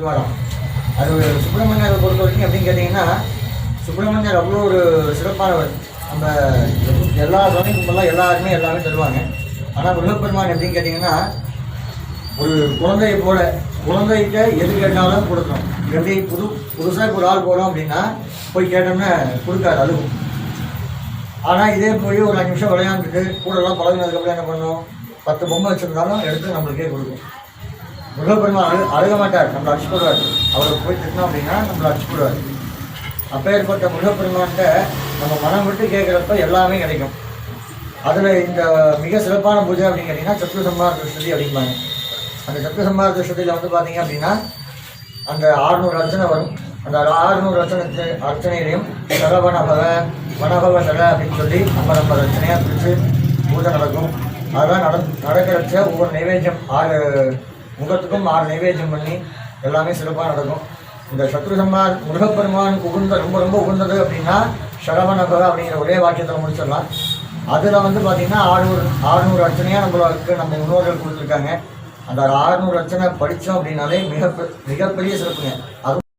திருவாரம் அது சுப்பிரமணியரை பொறுத்த வரைக்கும் எப்படின்னு கேட்டிங்கன்னா சுப்பிரமணியர் அவ்வளோ ஒரு சிறப்பானவர் நம்ம எல்லா சமயம் கும்பலாம் எல்லாருமே எல்லாமே தருவாங்க. ஆனால் முருகப்பெருமான் எப்படின்னு கேட்டிங்கன்னா ஒரு குழந்தையை போல குழந்தைகிட்ட எது கேட்டாலும் கொடுக்கணும். எப்படி புது புதுசாக ஒரு ஆள் போகிறோம் அப்படின்னா போய் கேட்டோம்னா கொடுக்காது அழுகும் ஆனால் இதே போய் ஒரு அஞ்சு நிமிஷம் விளையாண்டுட்டு கூடலாம் பழகினதுக்கப்புறம் என்ன பண்ணணும்? பத்து பொம்மை வச்சுருந்தாலும் எடுத்து நம்மளுக்கே கொடுக்கும். முருகப்பெருமான் அழு அழுக மாட்டார். நம்மளை அடிச்சு போடுவார். அவரை போய் திட்டணும் அப்படின்னா நம்மளை அடிச்சு போடுவார். அப்பேற்பட்ட முருகப்பெருமான்கிட்ட நம்ம மனம் விட்டு கேட்குறப்ப எல்லாமே கிடைக்கும். அதில் இந்த மிக சிறப்பான பூஜை அப்படின்னு கேட்டிங்கன்னா சத்ரு சம்மார அப்படிம்பாங்க. அந்த சத்ரு சம்மார திருஷ்டியில் வந்து பார்த்தீங்க அப்படின்னா அந்த ஆறுநூறு அர்ச்சனை வரும். அந்த ஆறுநூறு அர்ச்சனை அர்ச்சனையிலையும் சரவணபவ வனபவ சர அப்படின்னு சொல்லி நம்ம நம்ம அர்ச்சனையாக பிரித்து பூஜை நடக்கும். அதெல்லாம் நட நடக்கிறச்ச ஒவ்வொரு நைவேத்தியம் ஆறு முகத்துக்கும் ஆறு நைவேத்தியம் பண்ணி எல்லாமே சிறப்பாக நடக்கும். இந்த சத்ரு சம்மார் முருகப்பெருமான் உகுந்த ரொம்ப ரொம்ப உகுந்தது அப்படின்னா சரவணபவ அப்படிங்கிற ஒரே வாக்கியத்தில் முடிச்சிடலாம். அதில் வந்து பார்த்தீங்கன்னா ஆறுநூறு ஆறுநூறு அர்ச்சனையாக நம்மளுக்கு நம்ம முன்னோர்கள் கொடுத்துருக்காங்க. அந்த ஆறுநூறு அர்ச்சனை படித்தோம் அப்படின்னாலே மிக மிகப்பெரிய சிறப்புங்க. அது